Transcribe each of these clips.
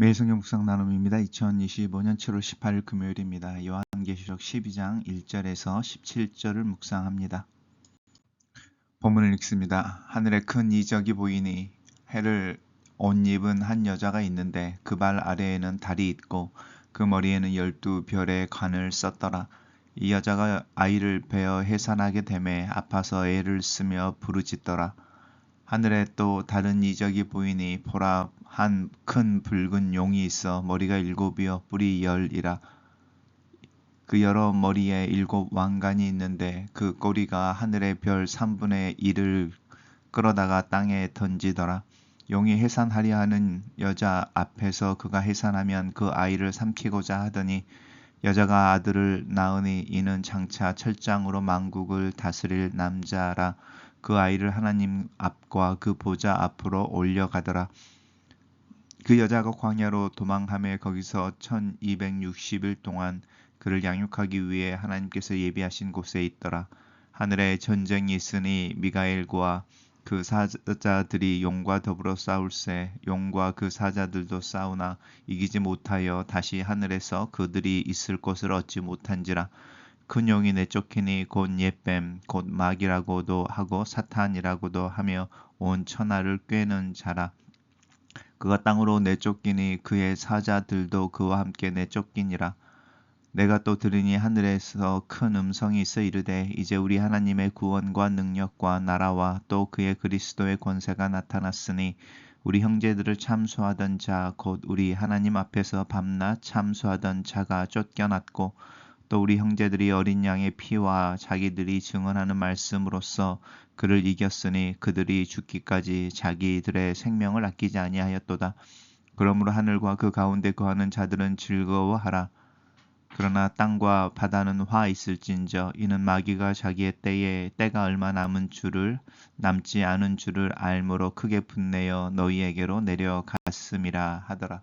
매성의 묵상 나눔입니다. 2025년 7월 18일 금요일입니다. 요한계시록 12장 1절에서 17절을 묵상합니다. 본문을 읽습니다. 하늘에 큰 이적이 보이니 해를 옷 입은 한 여자가 있는데 그 발 아래에는 달이 있고 그 머리에는 열두 별의 관을 썼더라. 이 여자가 아이를 베어 해산하게 되매 아파서 애를 쓰며 부르짖더라. 하늘에 또 다른 이적이 보이니 보라 한 큰 붉은 용이 있어 머리가 일곱이요 뿔이 열이라. 그 여러 머리에 일곱 왕관이 있는데 그 꼬리가 하늘의 별 3분의 1을 끌어다가 땅에 던지더라. 용이 해산하려 하는 여자 앞에서 그가 해산하면 그 아이를 삼키고자 하더니 여자가 아들을 낳으니 이는 장차 철장으로 만국을 다스릴 남자라. 그 아이를 하나님 앞과 그 보좌 앞으로 올려가더라. 그 여자가 광야로 도망함에 거기서 1260일 동안 그를 양육하기 위해 하나님께서 예비하신 곳에 있더라. 하늘에 전쟁이 있으니 미가엘과 그 사자들이 용과 더불어 싸울세. 용과 그 사자들도 싸우나 이기지 못하여 다시 하늘에서 그들이 있을 곳을 얻지 못한지라. 큰 용이 내쫓기니 곧 옛뱀 곧 마귀라고도 하고 사탄이라고도 하며 온 천하를 꿰는 자라 그가 땅으로 내쫓기니 그의 사자들도 그와 함께 내쫓기니라. 내가 또 들으니 하늘에서 큰 음성이 있어 이르되 이제 우리 하나님의 구원과 능력과 나라와 또 그의 그리스도의 권세가 나타났으니 우리 형제들을 참수하던 자 곧 우리 하나님 앞에서 밤낮 참수하던 자가 쫓겨났고 또 우리 형제들이 어린 양의 피와 자기들이 증언하는 말씀으로써 그를 이겼으니 그들이 죽기까지 자기들의 생명을 아끼지 아니하였도다. 그러므로 하늘과 그 가운데 거하는 자들은 즐거워하라. 그러나 땅과 바다는 화 있을진저 이는 마귀가 자기의 때에 때가 얼마 남은 줄을 남지 않은 줄을 알므로 크게 분내어 너희에게로 내려갔음이라 하더라.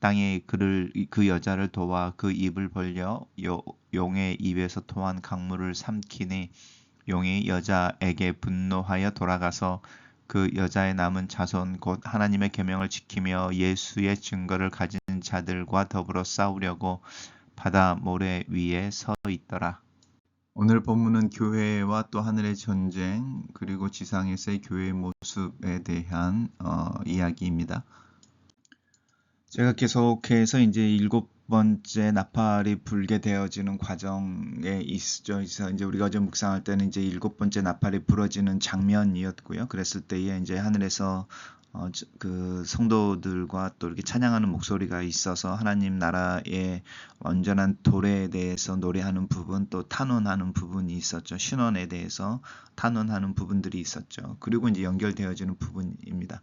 땅이 그를 그 여자를 도와 그 입을 벌려 요, 용의 입에서 토한 강물을 삼키니 용이 여자에게 분노하여 돌아가서 그 여자의 남은 자손 곧 하나님의 계명을 지키며 예수의 증거를 가진 자들과 더불어 싸우려고 바다 모래 위에 서 있더라. 오늘 본문은 교회와 또 하늘의 전쟁 그리고 지상에서의 교회의 모습에 대한 어, 이야기입니다. 제가 계속해서 이제 일곱 번째 나팔이 불게 되어지는 과정에 있죠. 그래서 이제 우리가 어제 묵상할 때는 이제 일곱 번째 나팔이 불어지는 장면이었고요. 그랬을 때에 이제 하늘에서 어, 그 성도들과 또 이렇게 찬양하는 목소리가 있어서 하나님 나라의 완전한 도래에 대해서 노래하는 부분 또 탄원하는 부분이 있었죠. 신원에 대해서 탄원하는 부분들이 있었죠. 그리고 이제 연결되어지는 부분입니다.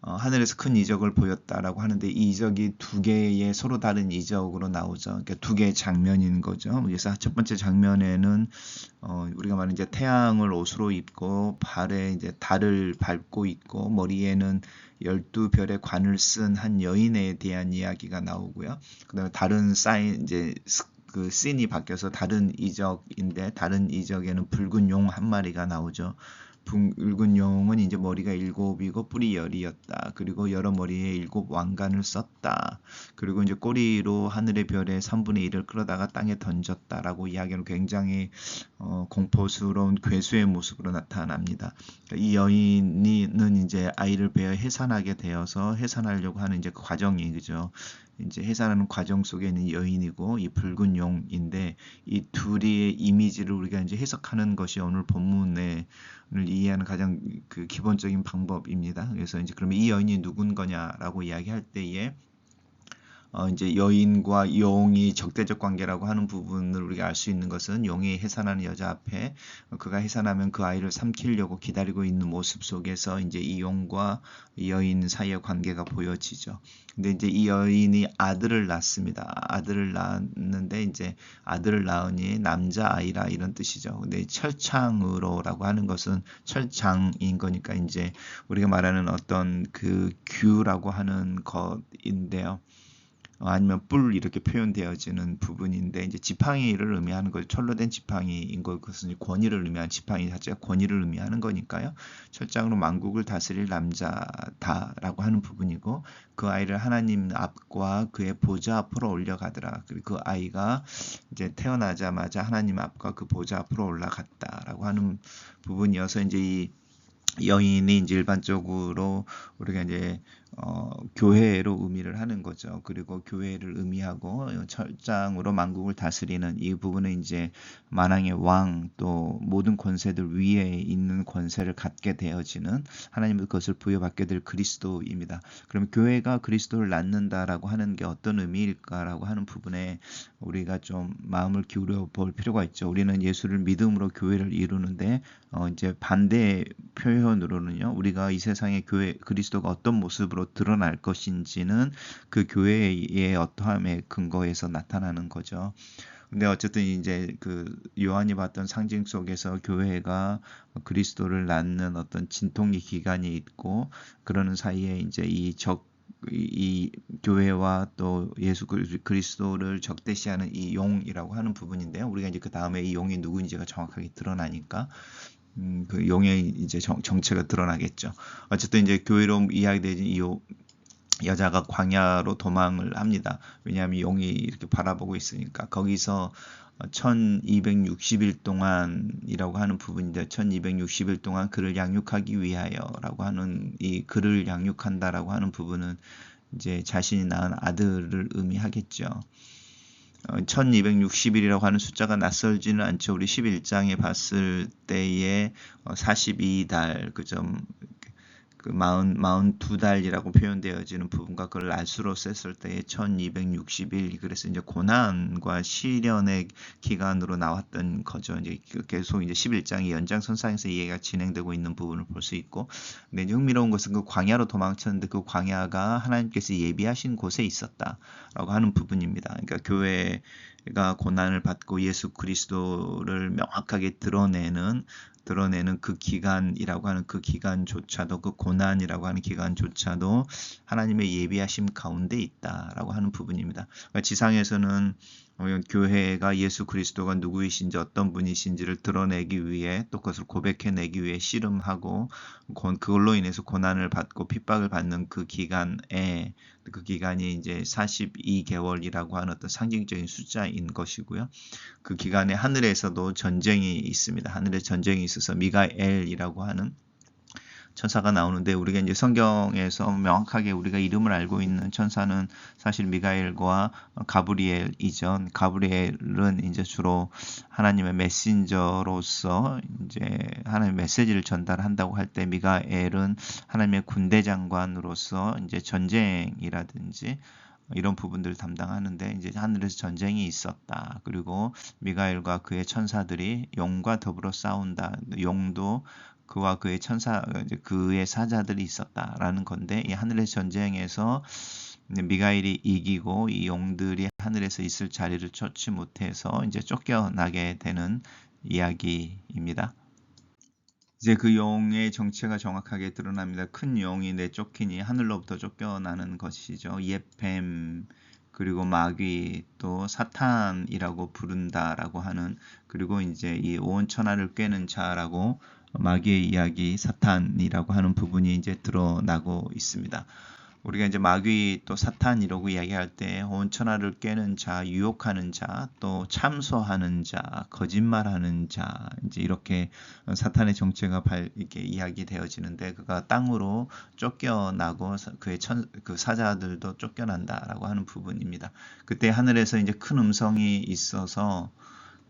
어, 하늘에서 큰 이적을 보였다라고 하는데 이 이적이 두 개의 서로 다른 이적으로 나오죠. 그러니까 두 개의 장면인 거죠. 그래서 첫 번째 장면에는 어, 우리가 말하는 이제 태양을 옷으로 입고 발에 이제 달을 밟고 있고 머리에는 열두 별의 관을 쓴 한 여인에 대한 이야기가 나오고요. 그다음에 다른 사인 이제 그 씬이 바뀌어서 다른 이적인데 다른 이적에는 붉은 용 한 마리가 나오죠. 붉 은 용은 이제 머리가 일곱이고 뿔이 열이었다. 그리고 여러 머리에 일곱 왕관을 썼다. 그리고 이제 꼬리로 하늘의 별의 3분의 1을 끌어다가 땅에 던졌다라고 이야기하는 굉장히 어, 공포스러운 괴수의 모습으로 나타납니다. 이 여인은 이제 아이를 베어 해산하게 되어서 해산하려고 하는 이제 그 과정이 그죠. 이제 해산하는 과정 속에 있는 여인이고 이 붉은 용인데 이 둘의 이미지를 우리가 이제 해석하는 것이 오늘 본문을 이해하는 가장 그 기본적인 방법입니다. 그래서 이제 그러면 이 여인이 누군 거냐라고 이야기할 때에 어, 이제 여인과 용이 적대적 관계라고 하는 부분을 우리가 알 수 있는 것은 용이 해산하는 여자 앞에 어, 그가 해산하면 그 아이를 삼키려고 기다리고 있는 모습 속에서 이제 이 용과 이 여인 사이의 관계가 보여지죠. 근데 이제 이 여인이 아들을 낳습니다. 아들을 낳았는데 이제 아들을 낳으니 남자 아이라 이런 뜻이죠. 근데 철창으로라고 하는 것은 철장인 거니까 이제 우리가 말하는 어떤 그 규라고 하는 것인데요. 어, 아니면 뿔 이렇게 표현되어지는 부분인데 이제 지팡이를 의미하는 걸 철로 된 지팡이인 것 그것은 권위를 의미하는 지팡이 자체가 권위를 의미하는 거니까요. 철장으로 만국을 다스릴 남자다라고 하는 부분이고 그 아이를 하나님 앞과 그의 보좌 앞으로 올려가더라. 그 아이가 이제 태어나자마자 하나님 앞과 그 보좌 앞으로 올라갔다라고 하는 부분이어서 이제 이 여인이 이제 일반적으로 우리가 이제 어, 교회로 의미를 하는 거죠. 그리고 교회를 의미하고 철장으로 만국을 다스리는 이 부분은 이제 만왕의 왕 또 모든 권세들 위에 있는 권세를 갖게 되어지는 하나님의 그것을 부여받게 될 그리스도입니다. 그러면 교회가 그리스도를 낳는다라고 하는 게 어떤 의미일까라고 하는 부분에 우리가 좀 마음을 기울여 볼 필요가 있죠. 우리는 예수를 믿음으로 교회를 이루는데 어, 이제 반대 표현으로는요. 우리가 이 세상의 교회 그리스도가 어떤 모습으로 드러날 것인지는 그 교회의 어떠함의 근거에서 나타나는 거죠. 근데 어쨌든 이제 그 요한이 봤던 상징 속에서 교회가 그리스도를 낳는 어떤 진통의 기간이 있고 그러는 사이에 이제 이적 이 교회와 또 예수 그리스도를 적대시하는 이 용이라고 하는 부분인데요. 우리가 이제 그 다음에 이 용이 누구인지가 정확하게 드러나니까 음, 그 용의 이제 정, 정체가 드러나겠죠. 어쨌든 이제 교회로 이야기되는 이 여자가 광야로 도망을 합니다. 왜냐하면 용이 이렇게 바라보고 있으니까 거기서 1260일 동안이라고 하는 부분인데 1260일 동안 그를 양육하기 위하여라고 하는 이 그를 양육한다라고 하는 부분은 이제 자신이 낳은 아들을 의미하겠죠. 1260일이라고 하는 숫자가 낯설지는 않죠. 우리 11장에 봤을 때에 42달 그점 그 마흔 마흔 두 달이라고 표현되어지는 부분과 그걸 알수로 셌을 때에 1260일 그래서 이제 고난과 시련의 기간으로 나왔던 거죠. 이제 계속 이제 11장이 연장선상에서 이해가 진행되고 있는 부분을 볼 수 있고 근데 이제 흥미로운 것은 그 광야로 도망쳤는데 그 광야가 하나님께서 예비하신 곳에 있었다라고 하는 부분입니다. 그러니까 교회가 고난을 받고 예수 그리스도를 명확하게 드러내는 드러내는 그 기간이라고 하는 그 기간조차도 그 고난이라고 하는 기간조차도 하나님의 예비하심 가운데 있다라고 하는 부분입니다. 그러니까 지상에서는 어, 교회가 예수 그리스도가 누구이신지 어떤 분이신지를 드러내기 위해 또 그것을 고백해내기 위해 씨름하고 그걸로 인해서 고난을 받고 핍박을 받는 그 기간에 그 기간이 이제 42개월이라고 하는 어떤 상징적인 숫자인 것이고요. 그 기간에 하늘에서도 전쟁이 있습니다. 하늘에 전쟁이 있어서 미가엘이라고 하는 천사가 나오는데 우리가 이제 성경에서 명확하게 우리가 이름을 알고 있는 천사는 사실 미가엘과 가브리엘이죠. 가브리엘은 이제 주로 하나님의 메신저로서 이제 하나님의 메시지를 전달한다고 할 때 미가엘은 하나님의 군대 장관으로서 이제 전쟁이라든지 이런 부분들을 담당하는데 이제 하늘에서 전쟁이 있었다. 그리고 미가엘과 그의 천사들이 용과 더불어 싸운다. 용도 그와 그의 천사 그의 사자들이 있었다라는 건데 이 하늘의 전쟁에서 미가일이 이기고 이 용들이 하늘에서 있을 자리를 쫓지 못해서 이제 쫓겨나게 되는 이야기입니다. 이제 그 용의 정체가 정확하게 드러납니다. 큰 용이 내쫓기니 하늘로부터 쫓겨나는 것이죠. 예뱀 그리고 마귀 또 사탄이라고 부른다라고 하는 그리고 이제 이 온 천하를 꿰는 자라고 마귀의 이야기, 사탄이라고 하는 부분이 이제 드러나고 있습니다. 우리가 이제 마귀 또 사탄 이라고 이야기할 때 온 천하를 깨는 자, 유혹하는 자, 또 참소하는 자, 거짓말하는 자, 이제 이렇게 사탄의 정체가 발, 이렇게 이야기되어지는데 그가 땅으로 쫓겨나고 그의 천, 그 사자들도 쫓겨난다라고 하는 부분입니다. 그때 하늘에서 이제 큰 음성이 있어서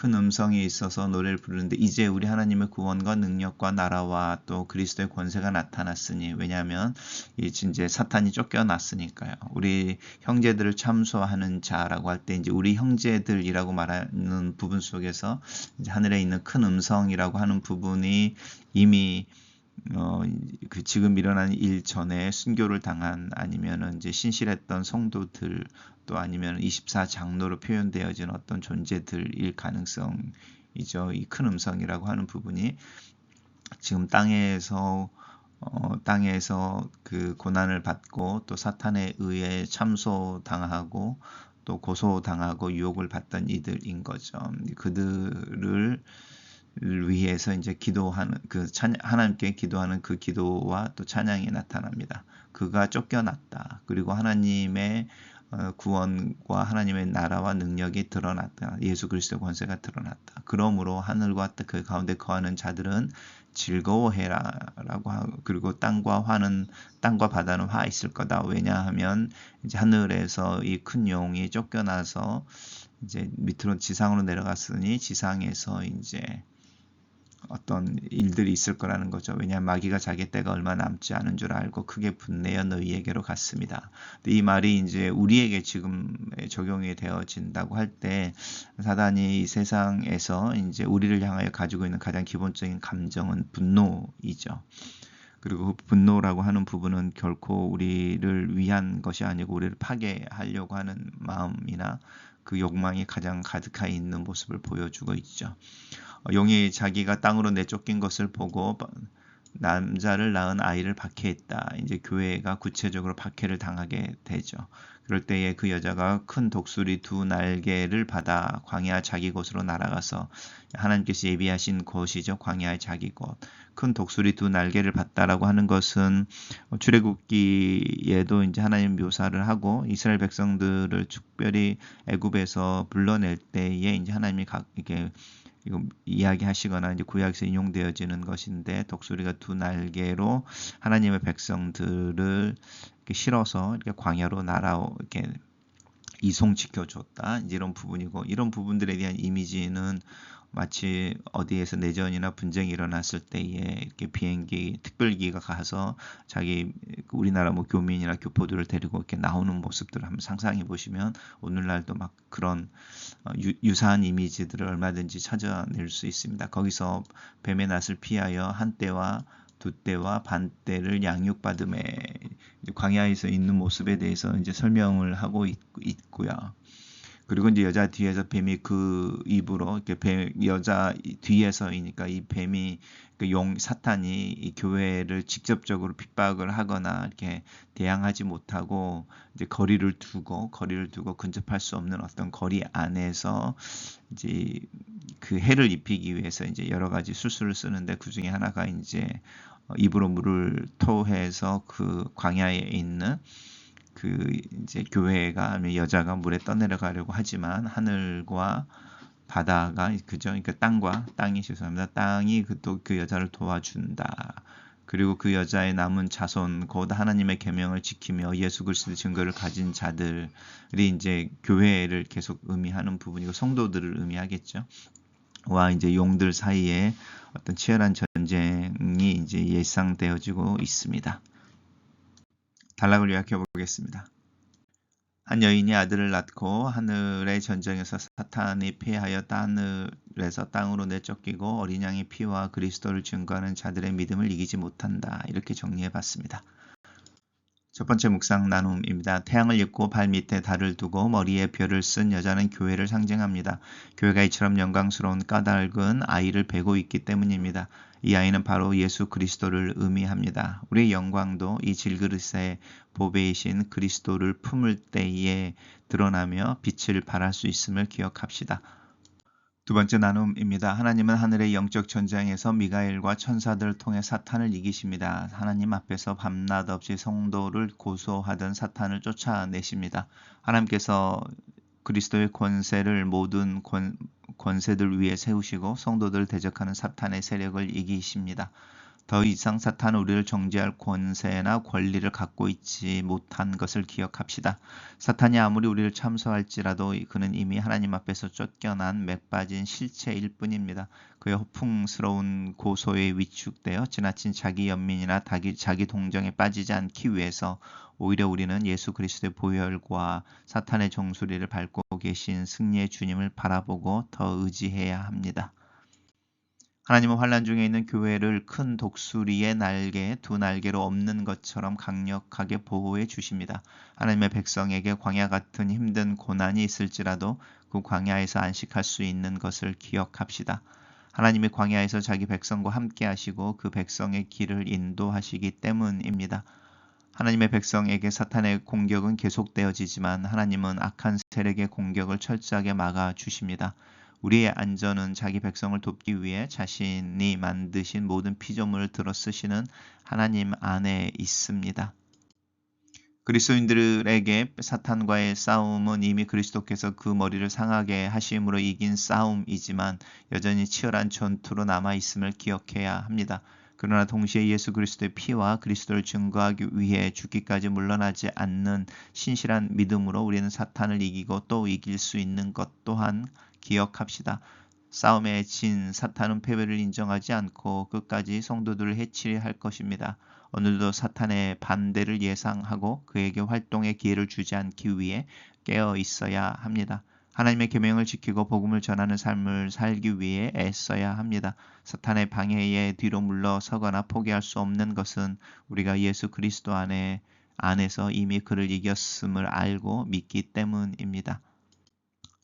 큰 음성이 있어서 노래를 부르는데 이제 우리 하나님의 구원과 능력과 나라와 또 그리스도의 권세가 나타났으니 왜냐하면 이제 사탄이 쫓겨났으니까요. 우리 형제들을 참소하는 자라고 할 때 이제 우리 형제들이라고 말하는 부분 속에서 하늘에 있는 큰 음성이라고 하는 부분이 이미 어, 그 지금 일어난 일 전에 순교를 당한 아니면은 이제 신실했던 성도들 또 아니면 24 장로로 표현되어진 어떤 존재들일 가능성이죠. 이 큰 음성이라고 하는 부분이 지금 땅에서 어, 땅에서 그 고난을 받고 또 사탄에 의해 참소당하고 또 고소당하고 유혹을 받던 이들인 거죠. 그들을 위해서 이제 기도하는 그 찬, 하나님께 기도하는 그 기도와 또 찬양이 나타납니다. 그가 쫓겨났다. 그리고 하나님의 어, 구원과 하나님의 나라와 능력이 드러났다. 예수 그리스도의 권세가 드러났다. 그러므로 하늘과 그 가운데 거하는 자들은 즐거워해라라고 하고 그리고 땅과 화는 땅과 바다는 화 있을 거다. 왜냐하면 이제 하늘에서 이 큰 용이 쫓겨나서 이제 밑으로 지상으로 내려갔으니 지상에서 이제 어떤 일들이 있을 거라는 거죠. 왜냐하면 마귀가 자기 때가 얼마 남지 않은 줄 알고 크게 분내어 너희에게로 갔습니다. 이 말이 이제 우리에게 지금 적용이 되어진다고 할 때 사단이 이 세상에서 이제 우리를 향하여 가지고 있는 가장 기본적인 감정은 분노이죠. 그리고 그 분노라고 하는 부분은 결코 우리를 위한 것이 아니고 우리를 파괴하려고 하는 마음이나 그 욕망이 가장 가득하게 있는 모습을 보여주고 있죠. 용이 자기가 땅으로 내쫓긴 것을 보고 남자를 낳은 아이를 박해했다. 이제 교회가 구체적으로 박해를 당하게 되죠. 그럴 때에 그 여자가 큰 독수리 두 날개를 받아 광야 자기 곳으로 날아가서 하나님께서 예비하신 곳이죠. 광야의 자기 곳. 큰 독수리 두 날개를 받다라고 하는 것은 출애굽기에도 이제 하나님 묘사를 하고 이스라엘 백성들을 특별히 애굽에서 불러낼 때에 이제 하나님이 각 이게 이거 이야기하시거나 이제 구약에서 인용되어지는 것인데 독수리가 두 날개로 하나님의 백성들을 이렇게 실어서 이렇게 광야로 날아 이렇게 이송시켜 줬다. 이런 부분이고 이런 부분들에 대한 이미지는 마치 어디에서 내전이나 분쟁이 일어났을 때에 이렇게 비행기 특별기가 가서 자기 우리나라 뭐 교민이나 교포들을 데리고 이렇게 나오는 모습들을 한번 상상해 보시면 오늘날도 막 그런 어, 유, 사한 이미지들을 얼마든지 찾아낼 수 있습니다. 거기서 뱀의 낯을 피하여 한때와 두때와 반때를 양육받음에 광야에서 있는 모습에 대해서 이제 설명을 하고 있, 있고요. 그리고 이제 여자 뒤에서 뱀이 그 입으로 이렇게 뱀, 여자 뒤에서이니까 이 뱀이 그 용 사탄이 이 교회를 직접적으로 핍박을 하거나 이렇게 대항하지 못하고 이제 거리를 두고 거리를 두고 근접할 수 없는 어떤 거리 안에서 이제 그 해를 입히기 위해서 이제 여러 가지 술수를 쓰는데 그 중에 하나가 이제 입으로 물을 토해서 그 광야에 있는 그 이제 교회가 여자가 물에 떠내려가려고 하지만 하늘과 바다가 그죠? 그러니까 땅과 땅이 죄송합니다. 땅이 그또그 그 여자를 도와준다. 그리고 그 여자의 남은 자손 곧 하나님의 계명을 지키며 예수 그리스도 증거를 가진 자들이 이제 교회를 계속 의미하는 부분이고 성도들을 의미하겠죠. 와 이제 용들 사이에 어떤 치열한 전쟁이 이제 예상되어지고 있습니다. 단락을 요약해 보겠습니다. 한 여인이 아들을 낳고 하늘의 전쟁에서 사탄이 패하여 하늘에서 땅으로 내쫓기고 어린 양의 피와 그리스도를 증거하는 자들의 믿음을 이기지 못한다. 이렇게 정리해 봤습니다. 첫 번째 묵상 나눔입니다. 태양을 입고 발 밑에 달을 두고 머리에 별을 쓴 여자는 교회를 상징합니다. 교회가 이처럼 영광스러운 까닭은 아이를 베고 있기 때문입니다. 이 아이는 바로 예수 그리스도를 의미합니다. 우리의 영광도 이 질그릇의 보배이신 그리스도를 품을 때에 드러나며 빛을 발할 수 있음을 기억합시다. 두 번째 나눔입니다. 하나님은 하늘의 영적 전쟁에서 미가엘과 천사들을 통해 사탄을 이기십니다. 하나님 앞에서 밤낮 없이 성도를 고소하던 사탄을 쫓아내십니다. 하나님께서 그리스도의 권세를 모든 권, 권세들 위에 세우시고 성도들을 대적하는 사탄의 세력을 이기십니다. 더 이상 사탄은 우리를 정죄할 권세나 권리를 갖고 있지 못한 것을 기억합시다. 사탄이 아무리 우리를 참소할지라도 그는 이미 하나님 앞에서 쫓겨난 맥 빠진 실체일 뿐입니다. 그의 허풍스러운 고소에 위축되어 지나친 자기 연민이나 자기 동정에 빠지지 않기 위해서 오히려 우리는 예수 그리스도의 보혈과 사탄의 정수리를 밟고 계신 승리의 주님을 바라보고 더 의지해야 합니다. 하나님은 환란 중에 있는 교회를 큰 독수리의 날개 두 날개로 없는 것처럼 강력하게 보호해 주십니다. 하나님의 백성에게 광야 같은 힘든 고난이 있을지라도 그 광야에서 안식할 수 있는 것을 기억합시다. 하나님이 광야에서 자기 백성과 함께 하시고 그 백성의 길을 인도하시기 때문입니다. 하나님의 백성에게 사탄의 공격은 계속되어지지만 하나님은 악한 세력의 공격을 철저하게 막아 주십니다. 우리의 안전은 자기 백성을 돕기 위해 자신이 만드신 모든 피조물을 들어 쓰시는 하나님 안에 있습니다. 그리스도인들에게 사탄과의 싸움은 이미 그리스도께서 그 머리를 상하게 하심으로 이긴 싸움이지만 여전히 치열한 전투로 남아 있음을 기억해야 합니다. 그러나 동시에 예수 그리스도의 피와 그리스도를 증거하기 위해 죽기까지 물러나지 않는 신실한 믿음으로 우리는 사탄을 이기고 또 이길 수 있는 것 또한 기억합시다. 싸움에 진 사탄은 패배를 인정하지 않고 끝까지 성도들을 해치려 할 것입니다. 오늘도 사탄의 반대를 예상하고 그에게 활동의 기회를 주지 않기 위해 깨어 있어야 합니다. 하나님의 계명을 지키고 복음을 전하는 삶을 살기 위해 애써야 합니다. 사탄의 방해에 뒤로 물러서거나 포기할 수 없는 것은 우리가 예수 그리스도 안에 안에서 이미 그를 이겼음을 알고 믿기 때문입니다.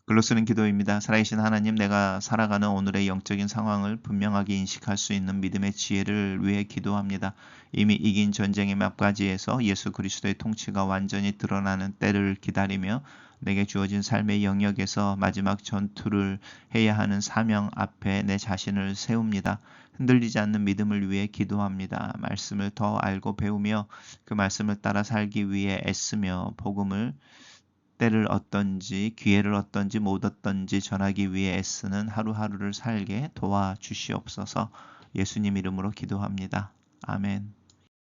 글로 쓰는 기도입니다. 살아계신 하나님, 내가 살아가는 오늘의 영적인 상황을 분명하게 인식할 수 있는 믿음의 지혜를 위해 기도합니다. 이미 이긴 전쟁의 앞가지에서 예수 그리스도의 통치가 완전히 드러나는 때를 기다리며 내게 주어진 삶의 영역에서 마지막 전투를 해야 하는 사명 앞에 내 자신을 세웁니다. 흔들리지 않는 믿음을 위해 기도합니다. 말씀을 더 알고 배우며 그 말씀을 따라 살기 위해 애쓰며 복음을 때를 얻던지 기회를 얻던지 못 얻던지 전하기 위해 애쓰는 하루하루를 살게 도와주시옵소서 예수님 이름으로 기도합니다. 아멘.